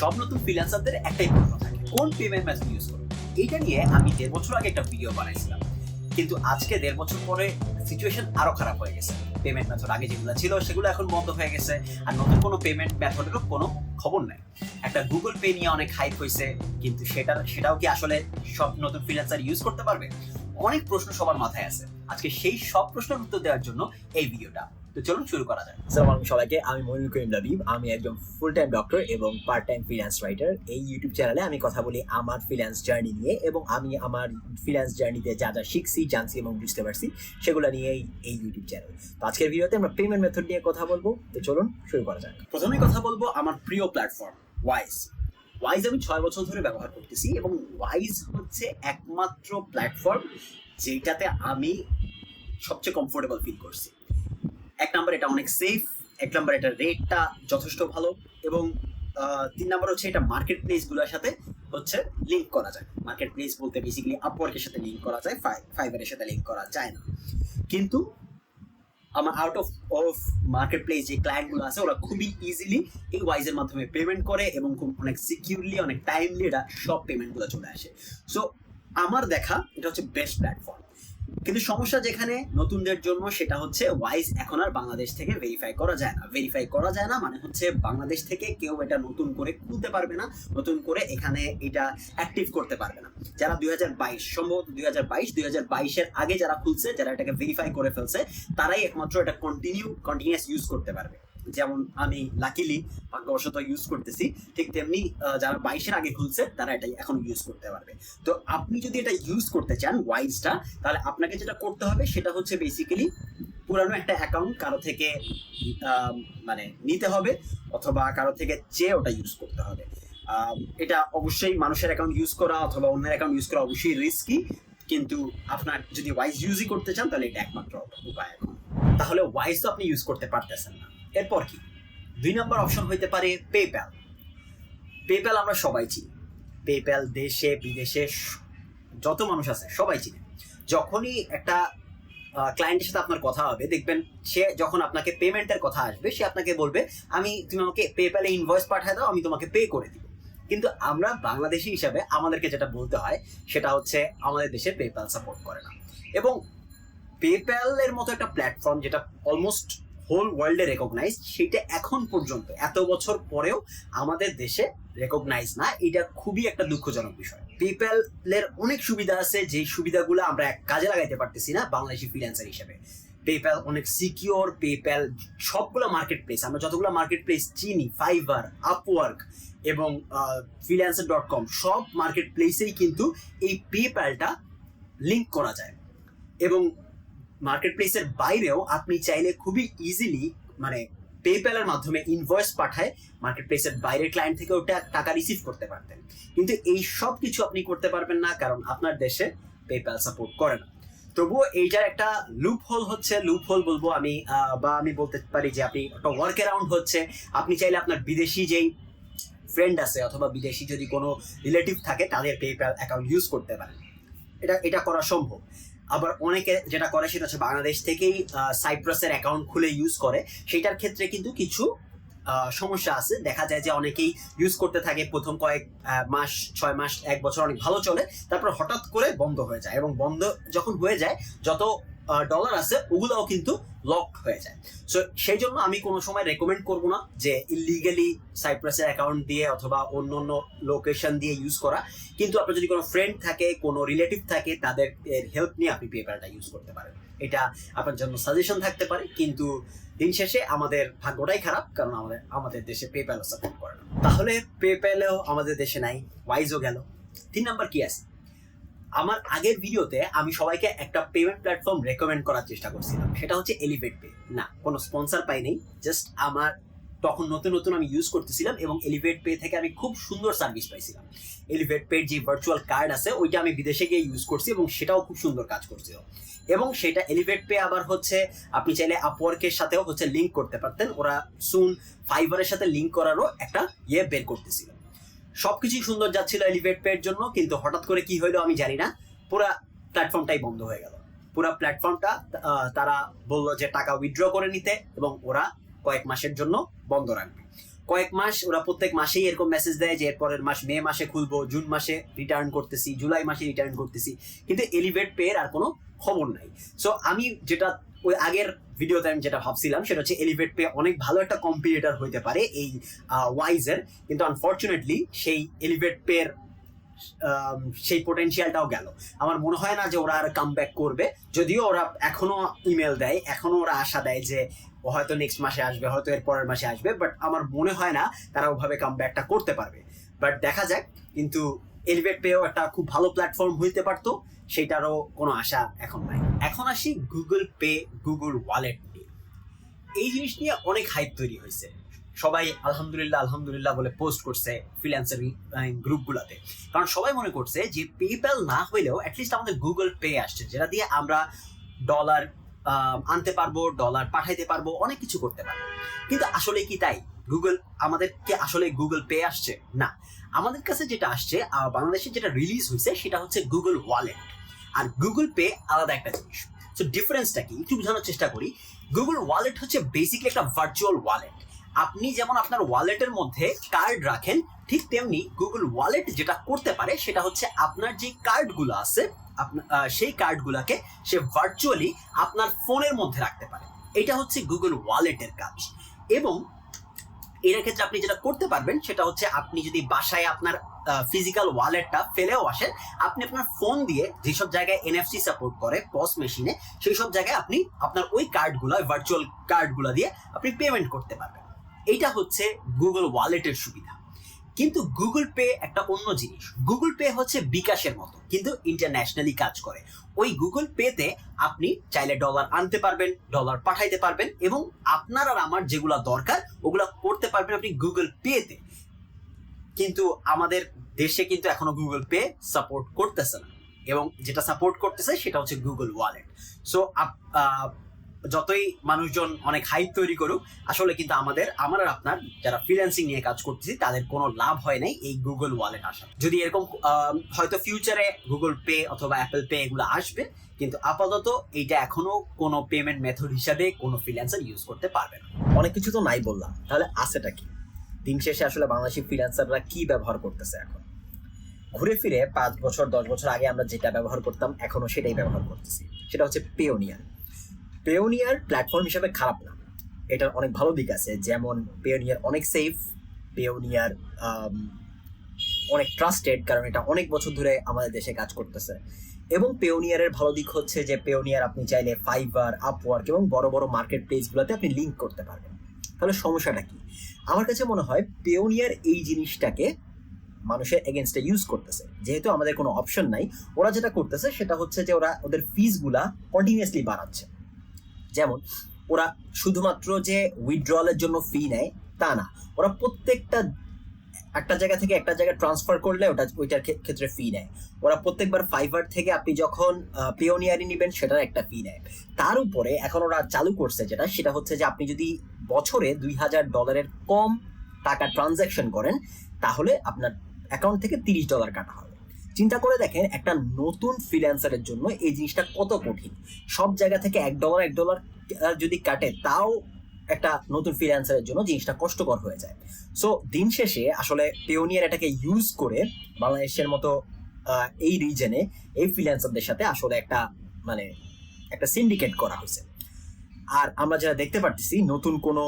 সব নতুন ফ্রিল্যান্সারদের একটাই প্রশ্ন থাকে, কোন পেমেন্ট মেথড ইউজ করব এইটা নিয়ে আমি দেড় বছর আগে একটা ভিডিও বানাইছিলাম। কিন্তু আজকে দেড় বছর পরে সিচুয়েশন আরও খারাপ হয়ে গেছে। পেমেন্ট মেথড আগে যেগুলো ছিল সেগুলো এখন বন্ধ হয়ে গেছে, আর নতুন কোনো পেমেন্ট মেথডেরও কোনো খবর নেই। একটা গুগল পে নিয়ে অনেক হাইপ হয়েছে, কিন্তু সেটা, সেটাও কি আসলে সব নতুন ফ্রিল্যান্সার ইউজ করতে পারবে? অনেক প্রশ্ন সবার মাথায় আছে। আজকে সেই সব প্রশ্নের উত্তর দেওয়ার জন্য এই ভিডিওটা তো চলুন শুরু করা যাক। আসসালামু আলাইকুম সবাইকে আমি মনির করিম লাবিব। আমি একজন ফুল টাইম ডক্টর এবং পার্ট টাইম ফ্রিল্যান্স রাইটার এই ইউটিউব চ্যানেলে আমি কথা বলি আমার ফ্রিল্যান্স জার্নি নিয়ে এবং আমি আমার ফ্রিল্যান্স জার্নিতে যা যা শিখছি জানছি এবং বুঝতে পারছি সেগুলো নিয়েই এই ইউটিউব চ্যানেল তো আজকের ভিডিওতে আমরা পেমেন্ট মেথড নিয়ে কথা বলব। তো চলুন শুরু করা যাক। প্রথমে কথা বলব আমার প্রিয় প্ল্যাটফর্ম ওয়াইজ ওয়াইজ আমি ছয় বছর ধরে ব্যবহার করতেছি এবং ওয়াইজ হচ্ছে একমাত্র প্ল্যাটফর্ম যেটাতে আমি সবচেয়ে কমফোর্টেবল ফিল করছি। এক নাম্বার এটা অনেক সেফ এক নাম্বার এটা রেটটা যথেষ্ট ভালো এবং তিন নাম্বার হচ্ছে এটা মার্কেট প্লেসগুলোর সাথে হচ্ছে লিঙ্ক করা যায়। মার্কেট প্লেস বলতে বেসিক্যালি আপওয়ার্কের সাথে লিঙ্ক করা যায় ফাইবারের সাথে লিঙ্ক করা যায় না। কিন্তু আমার out of of marketplace যে ক্লায়েন্টগুলো আছে, ওরা খুবই ইজিলি এই ওয়াইজের মাধ্যমে পেমেন্ট করে এবং খুব অনেক সিকিউরলি অনেক টাইমলি এটা সব পেমেন্টগুলো চলে আসে। সো আমার দেখা এটা হচ্ছে বেস্ট প্ল্যাটফর্ম কিন্তু সমস্যা যেখানে নতুনদের জন্য সেটা হচ্ছে ওয়াইজ এখন আর বাংলাদেশ থেকে ভেরিফাই করা যায় না। ভেরিফাই করা যায় না মানে হচ্ছে বাংলাদেশ থেকে কেউ এটা নতুন করে খুলতে পারবে না, নতুন করে এখানে এটা অ্যাক্টিভ করতে পারবে না। যারা দুই হাজার বাইশ, সম্ভবত দুই হাজার বাইশ, দুই হাজার বাইশের আগে যারা খুলছে, যারা এটাকে ভেরিফাই করে ফেলছে, তারাই একমাত্র এটা কন্টিনিউ কন্টিনিউয়াস ইউজ করতে পারবে। যেমন আমি লাকিলি ভাগ্যবশত ইউজ করতেছি, ঠিক তেমনি যারা বাইশের আগে খুলছে, তারা এটা এখন ইউজ করতে পারবে। তো আপনি যদি এটা ইউজ করতে চান ওয়াইজটা তাহলে আপনাকে যেটা করতে হবে, সেটা হচ্ছে বেসিক্যালি পুরানো একটা অ্যাকাউন্ট কারও থেকে মানে নিতে হবে, অথবা কারও থেকে চেয়ে ওটা ইউজ করতে হবে। এটা অবশ্যই মানুষের অ্যাকাউন্ট ইউজ করা অথবা অন্যের অ্যাকাউন্ট ইউজ করা অবশ্যই রিস্কি কিন্তু আপনার যদি ওয়াইজ ইউজই করতে চান, তাহলে এটা একমাত্র উপায় এখন। তাহলে ওয়াইজ তো আপনি ইউজ করতে পারতেছেন না। এরপর কি? দুই নম্বর অপশন হইতে পারে পেপ্যাল পেপ্যাল আমরা সবাই চিনি। পেপ্যাল দেশে, বিদেশে যত মানুষ আছে, সবাই চিনে। যখনই একটা ক্লায়েন্টের সাথে আপনার কথা হবে, দেখবেন সে যখন আপনাকে পেমেন্টের কথা আসবে, সে আপনাকে বলবে, আমি, তুমি আমাকে পেপ্যালে ইনভয়েস পাঠিয়ে দাও, আমি তোমাকে পে করে দিব। কিন্তু আমরা বাংলাদেশি হিসাবে আমাদেরকে যেটা বলতে হয়, সেটা হচ্ছে আমাদের দেশে পেপ্যাল সাপোর্ট করে না। এবং পেপ্যালের মতো একটা প্ল্যাটফর্ম যেটা অলমোস্ট হোল ওয়ার্ল্ডে রেকগনাইজ সেটা এখন পর্যন্ত, এত বছর পরেও আমাদের দেশে রেকগনাইজ না। এটা খুবই একটা দুঃখজনক বিষয়। পেপ্যালের অনেক সুবিধা আছে, যেই সুবিধাগুলো আমরা এক কাজে লাগাইতে পারতেছি না বাংলাদেশি ফ্রিল্যান্সার হিসেবে। পেপ্যাল অনেক সিকিওর পেপ্যাল সবগুলো মার্কেট প্লেস আমরা যতগুলো মার্কেট প্লেস চিনি ফাইবার আপওয়ার্ক এবং ফ্রিল্যান্সার ডট কম সব মার্কেট প্লেসেই কিন্তু এই পেপ্যালটা লিঙ্ক করা যায়। এবং মার্কেট প্লেসের বাইরেও আপনি চাইলে খুবই ইজিলি মানে পেপ্যালের মাধ্যমে ইনভয়েস পাঠায় মার্কেট প্লেসের বাইরের ক্লায়েন্ট থেকে ওটা টাকা রিসিভ করতে পারতেন। কিন্তু এই সব কিছু আপনি করতে পারবেন না কারণ আপনার দেশে পেপ্যাল সাপোর্ট করে না। তবুও এইটার একটা লুপ হোল হচ্ছে লুপ হোল বলব আমি বা আমি বলতে পারি যে আপনি একটা ওয়ার্ক অ্যারাউন্ড হচ্ছে, আপনি চাইলে আপনার বিদেশি যেই ফ্রেন্ড আছে অথবা বিদেশি যদি কোনো রিলেটিভ থাকে তাদের পেপ্যাল অ্যাকাউন্ট ইউজ করতে পারেন। এটা এটা করা সম্ভব। আবার অনেকে যেটা করে সেটা হচ্ছে বাংলাদেশ থেকেই সাইপ্রাসের অ্যাকাউন্ট খুলে ইউজ করে। সেটার ক্ষেত্রে কিন্তু কিছু সমস্যা আছে। দেখা যায় যে অনেকেই ইউজ করতে থাকে প্রথম কয়েক মাস, ছয় মাস, এক বছর অনেক ভালো চলে, তারপর হঠাৎ করে বন্ধ হয়ে যায় এবং বন্ধ যখন হয়ে যায়, যত ডলার আছে, ওগুলাও কিন্তু লক হয়ে যায়। সো সেই জন্য আমি কোনো সময় রেকমেন্ড করব না যে ইলিগালি সাইপ্রাসের অ্যাকাউন্ট দিয়ে অথবা অন্য অন্য লোকেশন দিয়ে ইউজ করা। কিন্তু আপনার যদি কোনো ফ্রেন্ড থাকে, কোনো রিলেটিভ থাকে, তাদের হেল্প নিয়ে আপনি পেপারটা ইউজ করতে পারেন। এটা আপনার জন্য সাজেশন থাকতে পারে, কিন্তু দিন শেষে আমাদের ভাগ্যটাই খারাপ, কারণ আমাদের আমাদের দেশে পেপ্যালও সাপোর্ট করে না। তাহলে পেপ্যালেও আমাদের দেশে নাই ওয়াইজও গেল। তিন নাম্বার কি আছে? আমার আগের ভিডিওতে আমি সবাইকে একটা পেমেন্ট প্ল্যাটফর্ম রেকমেন্ড করার চেষ্টা করছিলাম। সেটা হচ্ছে এলিভেট পে না, কোনো স্পন্সর পাই নেই জাস্ট আমার তখন নতুন নতুন আমি ইউজ করতেছিলাম এবং এলিভেট পে থেকে আমি খুব সুন্দর সার্ভিস পাইছিলাম। এলিভেট পের যে ভার্চুয়াল কার্ড আছে, ওইটা আমি বিদেশে গিয়ে ইউজ করছি এবং সেটাও খুব সুন্দর কাজ করছিল এবং সেটা এলিভেট পে আবার হচ্ছে, আপনি চাইলে আপওয়ার্কের সাথেও হচ্ছে লিঙ্ক করতে পারতেন। ওরা সুন ফাইবারের সাথে লিঙ্ক করারও একটা ইয়ে বের করতেছিল। সবকিছুই সুন্দর যাচ্ছিল এলিভেট পে এর জন্য, কিন্তু হঠাৎ করে কি হইল আমি জানি না। পুরা প্ল্যাটফর্মটাই বন্ধ হয়ে গেল। পুরা প্ল্যাটফর্মটা তারা বলল যে টাকা উইথড্র করে নিতে এবং ওরা কয়েক মাসের জন্য বন্ধ রাখবে। কয়েক মাস, ওরা প্রত্যেক মাসেই এরকম মেসেজ দেয় যে এরপরের মাস মে মাসে খুলবো, জুন মাসে রিটার্ন করতেছি, জুলাই মাসে রিটার্ন করতেছি। কিন্তু এলিভেট পের আর কোনো খবর নাই। সো আমি যেটা ওই আগের ভিডিওতে আমি যেটা ভাবছিলাম সেটা হচ্ছে এলিভেট পে অনেক ভালো একটা কম্পিটিটর হইতে পারে এই ওয়াইজের কিন্তু আনফর্চুনেটলি সেই এলিভেট পের সেই পোটেনশিয়ালটাও গেল। আমার মনে হয় না যে ওরা আর কাম করবে। যদিও ওরা এখনও ইমেল দেয়, এখনও ওরা আশা দেয় যে ও হয়তো নেক্সট মাসে আসবে, হয়তো এর পরের মাসে আসবে বাট আমার মনে হয় না তারা ওভাবে কাম ব্যাকটা করতে পারবে। বাট দেখা যাক, কিন্তু এলিভেট পেও একটা খুব ভালো প্ল্যাটফর্ম হইতে পারতো। সেটারও কোনো আশা এখন নাই। এখন আসি গুগল পে গুগল ওয়ালেট নিয়ে। এই জিনিস নিয়ে অনেক হাইপ তৈরি হয়েছে। সবাই আলহামদুলিল্লাহ আলহামদুলিল্লাহ বলে পোস্ট করছে ফ্রিল্যান্সার গ্রুপগুলোতে কারণ সবাই মনে করছে যে পেপ্যাল না হইলেও অ্যাটলিস্ট আমাদের গুগল পে আসছে, যেটা দিয়ে আমরা ডলার আনতে পারব ডলার পাঠাইতে পারব, অনেক কিছু করতে পারব। কিন্তু আসলে কি তাই? গুগল আমাদেরকে আসলে গুগল পে আসছে? না। আমাদের কাছে যেটা আসছে বাংলাদেশে যেটা রিলিজ হয়েছে, সেটা হচ্ছে গুগল ওয়ালেট আর গুগল পে আলাদা একটা জিনিস। সো ডিফারেন্সটা কি? একটু বোঝানোর চেষ্টা করি। গুগল ওয়ালেট হচ্ছে বেসিকলি একটা ভার্চুয়াল ওয়ালেট আপনি যেমন আপনার ওয়ালেটের মধ্যে কার্ড রাখেন, ঠিক তেমনি গুগল ওয়ালেট যেটা করতে পারে, সেটা হচ্ছে আপনার যে কার্ডগুলো আছে সেই কার্ডগুলোকে সে ভার্চুয়ালি আপনার ফোনের মধ্যে রাখতে পারে। এটা হচ্ছে গুগল ওয়ালেটের কাজ। এবং এর ক্ষেত্রে আপনি যেটা করতে পারবেন, সেটা হচ্ছে আপনি যদি বাসায় আপনার ফিজিক্যাল ওয়ালেটটা ফেলেও আসেন, আপনি আপনার ফোন দিয়ে যেসব জায়গায় এনএফসি সাপোর্ট করে পস মেশিনে সেই সব জায়গায় আপনি আপনার ওই কার্ডগুলো ভার্চুয়াল কার্ডগুলো দিয়ে আপনি পেমেন্ট করতে পারবেন। এইটা হচ্ছে গুগল ওয়ালেটের সুবিধা। কিন্তু গুগল পে একটা অন্য জিনিস। গুগল পে হচ্ছে বিকাশের মতো, কিন্তু ইন্টারন্যাশনালি কাজ করে। ওই গুগল পেতে আপনি চাইলে ডলার আনতে পারবেন ডলার পাঠাইতে পারবেন, এবং আপনার আর আমার যেগুলো দরকার, ওগুলো করতে পারবেন আপনি গুগল পেতে কিন্তু আমাদের দেশে কিন্তু এখনও গুগল পে সাপোর্ট করতেছে না, এবং যেটা সাপোর্ট করতেছে সেটা হচ্ছে গুগল ওয়ালেট সো যতই মানুষজন অনেক হাইপ তৈরি করুক, আসলে কিন্তু আমাদের, আমার আর আপনার যারা ফ্রিল্যান্সিং নিয়ে কাজ করতেছি, তাদের কোনো লাভ হয় নাই এই গুগল ওয়ালেট আসা যদি এরকম হয়তো ফিউচারে গুগল পে অথবা অ্যাপেল পে এগুলো আসবে, কিন্তু আপাতত এইটা এখনও কোনো পেমেন্ট মেথড হিসাবে কোনো ফ্রিল্যান্সার ইউজ করতে পারবে না। অনেক কিছু তো নাই বললাম, তাহলে আছেটা কি? দিন শেষে আসলে বাংলাদেশি ফ্রিল্যান্সাররা কি ব্যবহার করতেছে এখন? ঘুরে ফিরে পাঁচ বছর, দশ বছর আগে আমরা যেটা ব্যবহার করতাম, এখনও সেটাই ব্যবহার করতেছি। সেটা হচ্ছে পেওনিয়ার পেওনিয়ার প্ল্যাটফর্ম হিসাবে খারাপ না। এটার অনেক ভালো দিক আছে, যেমন পেওনিয়ার অনেক সেফ পেওনিয়ার অনেক ট্রাস্টেড কারণ এটা অনেক বছর ধরে আমাদের দেশে কাজ করতেছে। এবং পেওনিয়ারের ভালো দিক হচ্ছে যে পেওনিয়ার আপনি চাইলে ফাইবার আপওয়ার্ক এবং বড় বড় মার্কেট প্লেসগুলোতে আপনি লিঙ্ক করতে পারবেন। তাহলে সমস্যাটা কি? আমার কাছে মনে হয় পেওনিয়ার এই জিনিসটাকে মানুষের এগেনস্টে ইউজ করতেছে। যেহেতু আমাদের কোনো অপশন নাই, ওরা যেটা করতেছে সেটা হচ্ছে যে ওরা ওদের ফিসগুলা কন্টিনিউয়াসলি বাড়াচ্ছে। যেমন, ওরা শুধুমাত্র যে উইথড্রলের জন্য ফি নেয়, তা না। ওরা প্রত্যেকটা, একটা জায়গা থেকে একটা জায়গায় ট্রান্সফার করলে ওটা, ওইটার ক্ষেত্রে ফি নেয়। ওরা প্রত্যেকবার ফাইবার থেকে আপনি যখন পেওনিয়ারি নেবেন, সেটার একটা ফি নেয়। তার উপরে এখন ওরা চালু করছে যেটা, সেটা হচ্ছে যে আপনি যদি বছরে দুই হাজার ডলারের কম টাকা ট্রানজ্যাকশন করেন, তাহলে আপনার অ্যাকাউন্ট থেকে তিরিশ ডলার কাটা হবে চিন্তা করে দেখেন একটা নতুন ফ্রিল্যান্সারের জন্য এই জিনিসটা কত কঠিন। সব জায়গা থেকে এক ডলার এক ডলার যদি কাটে, তাও একটা নতুন ফ্রিল্যান্সারের জন্য জিনিসটা কষ্টকর হয়ে যায়। সো দিন শেষে আসলে পেওনিয়ার এটাকে ইউজ করে বাংলাদেশের মতো এই রিজনে এই ফ্রিল্যান্সারদের সাথে আসলে একটা মানে একটা সিন্ডিকেট করা হয়েছে। আর আমরা যারা দেখতে পারতেছি, নতুন কোনো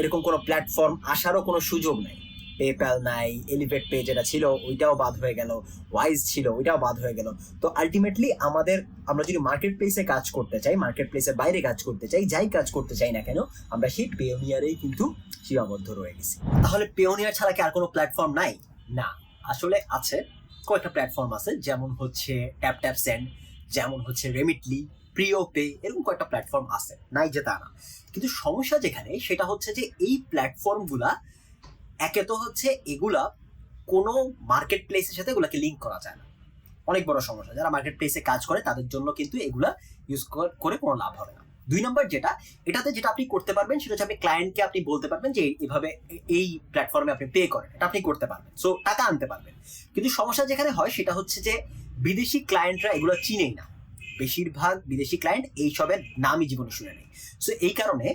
এরকম কোনো প্ল্যাটফর্ম আসারও কোনো সুযোগ নাই। পেপ্যাল নাই এলিভেট পে যেটা ছিল, ওইটাও বাদ হয়ে গেল ওয়াইজ ছিল, ওইটাও বাদ হয়ে গেল। তো আলটিমেটলি আমাদের, আমরা যদি মার্কেট প্লেসে কাজ করতে চাই মার্কেট প্লেসের বাইরে কাজ করতে চাই, যাই কাজ করতে চাই না কেন, আমরা সেই পেওনিয়ারেই কিন্তু সীমাবদ্ধ রয়ে গেছি। তাহলে পেওনিয়ার ছাড়া কি আর কোনো প্ল্যাটফর্ম নাই? না, আসলে আছে, কয়েকটা প্ল্যাটফর্ম আছে, যেমন হচ্ছে ট্যাপ ট্যাপ সেন্ড যেমন হচ্ছে রেমিটলি প্রিয় পে এরকম কয়েকটা প্ল্যাটফর্ম আছে, নাই যে তা না। কিন্তু সমস্যা যেখানে, সেটা হচ্ছে যে এই প্ল্যাটফর্মগুলা একে তো হচ্ছে এগুলা কোনো মার্কেট প্লেসের সাথে এগুলাকে লিঙ্ক করা যায় না। অনেক বড় সমস্যা। যারা মার্কেট প্লেসে কাজ করে, তাদের জন্য কিন্তু এগুলা ইউজ করে কোনো লাভ হবে না। দুই নম্বর যেটা, এটাতে যেটা আপনি করতে পারবেন, সেটা হচ্ছে আপনি ক্লায়েন্টকে আপনি বলতে পারবেন যে এভাবে এই প্ল্যাটফর্মে আপনি পে করেন। এটা আপনি করতে পারবেন। সো টাকা আনতে পারবেন। কিন্তু সমস্যা যেখানে হয়, সেটা হচ্ছে যে বিদেশি ক্লায়েন্টরা এগুলো চিনেই না। বেশিরভাগ বিদেশি ক্লায়েন্ট এইসবের নামই জীবনে শুনে নেই। সো এই কারণে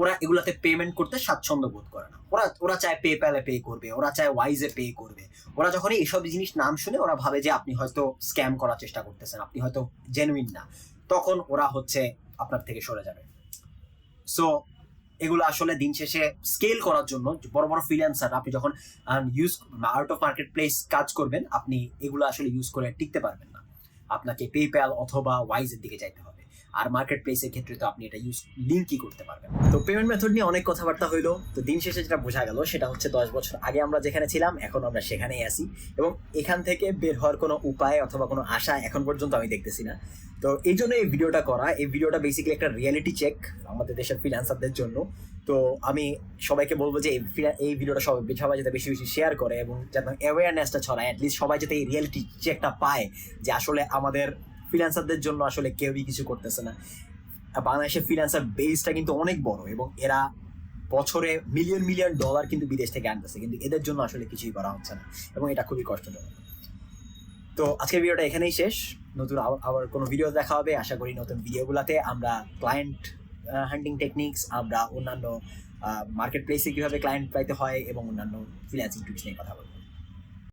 ওরা এগুলাতে পেমেন্ট করতে স্বাচ্ছন্দ্য বোধ করে না। ওরা ওরা চায় পেপ্যালে পে করবে, ওরা চায় ওয়াইজে পে করবে। ওরা যখনই এইসব জিনিস নাম শুনে ওরা ভাবে যে আপনি হয়তো স্ক্যাম করার চেষ্টা করতেছেন, আপনি হয়তো জেনুইন না, তখন ওরা হচ্ছে আপনার থেকে সরে যাবে। সো এগুলো আসলে দিন শেষে স্কেল করার জন্য, বড় বড় ফ্রিল্যান্সার আপনি যখন use out of marketplace কাজ করবেন, আপনি এগুলো আসলে ইউজ করে টিকতে পারবেন না। আপনাকে পেপ্যাল অথবা ওয়াইজের দিকে যাইতে হবে। আর মার্কেট প্লেসের ক্ষেত্রে তো আপনি এটা ইউজ লিঙ্কই করতে পারবেন। তো পেমেন্ট মেথড নিয়ে অনেক কথাবার্তা হইল। তো দিন শেষে যেটা বোঝা গেল, সেটা হচ্ছে দশ বছর আগে আমরা যেখানে ছিলাম, এখন আমরা সেখানেই আছি। এবং এখান থেকে বের হওয়ার কোনো উপায় অথবা কোনো আশা এখন পর্যন্ত আমি দেখতেছি না। তো এই জন্য এই ভিডিওটা করা। এই ভিডিওটা বেসিক্যালি একটা রিয়েলিটি চেক আমাদের দেশের ফ্রিল্যান্সারদের জন্য। তো আমি সবাইকে বলব যে এই এই ভিডিওটা সবাই সবাই যাতে বেশি বেশি শেয়ার করে এবং যাতে অ্যাওয়ারনেসটা ছড়ায় অ্যাটলিস্ট সবাই যাতে এই রিয়েলিটি চেকটা পায় যে আসলে আমাদের ফ্রিল্যান্সারদের জন্য আসলে কেউই কিছু করতেছে না। বাংলাদেশের ফ্রিল্যান্সার বেসটা কিন্তু অনেক বড় এবং এরা বছরে মিলিয়ন মিলিয়ন ডলার কিন্তু বিদেশ থেকে আনতেছে। কিন্তু এদের জন্য আসলে কিছুই করা হচ্ছে না এবং এটা খুবই কষ্টজনক তো আজকের ভিডিওটা এখানেই শেষ। নতুন আবার কোনো ভিডিও দেখা হবে। আশা করি নতুন ভিডিওগুলোতে আমরা ক্লায়েন্ট হান্টিং টেকনিক্স আমরা অন্যান্য মার্কেট প্লেসে কীভাবে ক্লায়েন্ট পাইতে হয় এবং অন্যান্য ফ্রিল্যান্সিং টিপস নিয়ে কথা বলব।